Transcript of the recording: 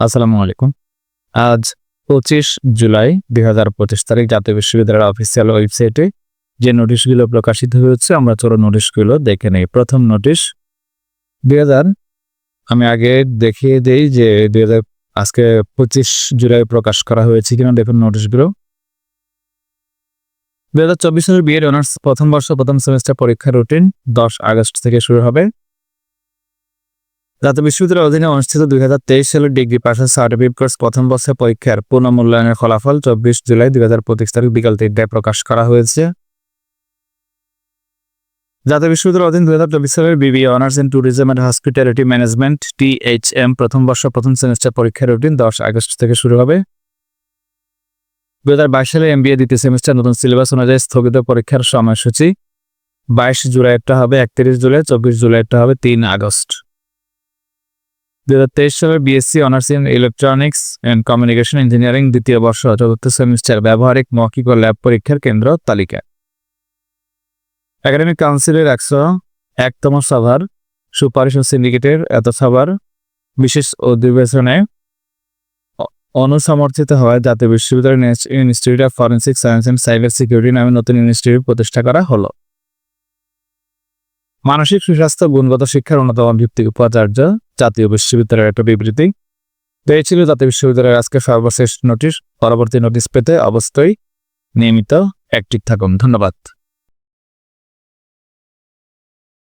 আসসালামু আলাইকুম। আজ পঁচিশ জুলাই দুই হাজার পঁচিশ তারিখ জাতীয় বিশ্ববিদ্যালয়ের অফিসিয়াল ওয়েবসাইটে যে নোটিশগুলো প্রকাশিত হয়েছে, আমরা চলো নোটিশগুলো দেখে নেই। প্রথম নোটিশ দুই হাজার, আমি আগে দেখিয়ে দেই যে দুই হাজার, আজকে পঁচিশ জুলাই প্রকাশ করা হয়েছে কিনা, দেখুন নোটিশগুলো দুই হাজার চব্বিশ সালের বিএড অনার্স প্রথম বর্ষ, প্রথম সেমিস্টার পরীক্ষার রুটিন দশ আগস্ট থেকে শুরু হবে। জাতীয় বিশ্ববিদ্যালয়ের অধীনে অনুষ্ঠিত দুই হাজার তেইশ সালের ডিগ্রি পাশের সার্টিফিকেট কোর্স প্রথম বর্ষের পরীক্ষার পুনঃমূল্যায়নের ফলাফল চব্বিশ জুলাই দুই হাজার পঁচিশ তারিখ বিকাল তিনটায় প্রকাশ করা হয়েছে। জাতীয় বিশ্ববিদ্যালয়ের অধীন দুই হাজার চব্বিশ সালের BB honours in tourism and hospitality management THM প্রথম বর্ষ প্রথম সেমিস্টার পরীক্ষার রুটিন দশ আগস্ট থেকে শুরু হবে। দুই হাজার বাইশ সালে এমবিএ দ্বিতীয় সেমিস্টার নতুন সিলেবাস অনুযায়ী স্থগিত পরীক্ষার সময়সূচি। বাইশ জুলাই একটা হবে, একত্রিশ জুলাই, চব্বিশ জুলাই একটা হবে, তিন আগস্ট। দুই হাজার তেইশ সালের BSc honours in electronics and communication engineering দ্বিতীয় বর্ষ চতুর্থ সেমিস্টার ব্যবহারিক মৌখিক ও ল্যাব পরীক্ষার কেন্দ্র তালিকা একাডেমিক কাউন্সিলের একশো একতম সভার সুপারিশ ও সিন্ডিকেটের এত সভার বিশেষ অধিবেশনে অনুসমর্থিত হওয়ায় জাতীয় বিশ্ববিদ্যালয় institute of forensic science and cyber security নামে নতুন ইনস্টিটিউট প্রতিষ্ঠা করা হলো। মানসিক সুস্বাস্থ্য, গুণগত শিক্ষার অন্যতম ভিত্তি উপাচার্য জাতীয় বিশ্ববিদ্যালয়ের একটা বিবৃতি। এই ছিল জাতীয় বিশ্ববিদ্যালয়ের আজকে সর্বশেষ নোটিশ। পরবর্তী নোটিশ পেতে অবশ্যই নিয়মিত অ্যাক্টিভ থাকুন। ধন্যবাদ।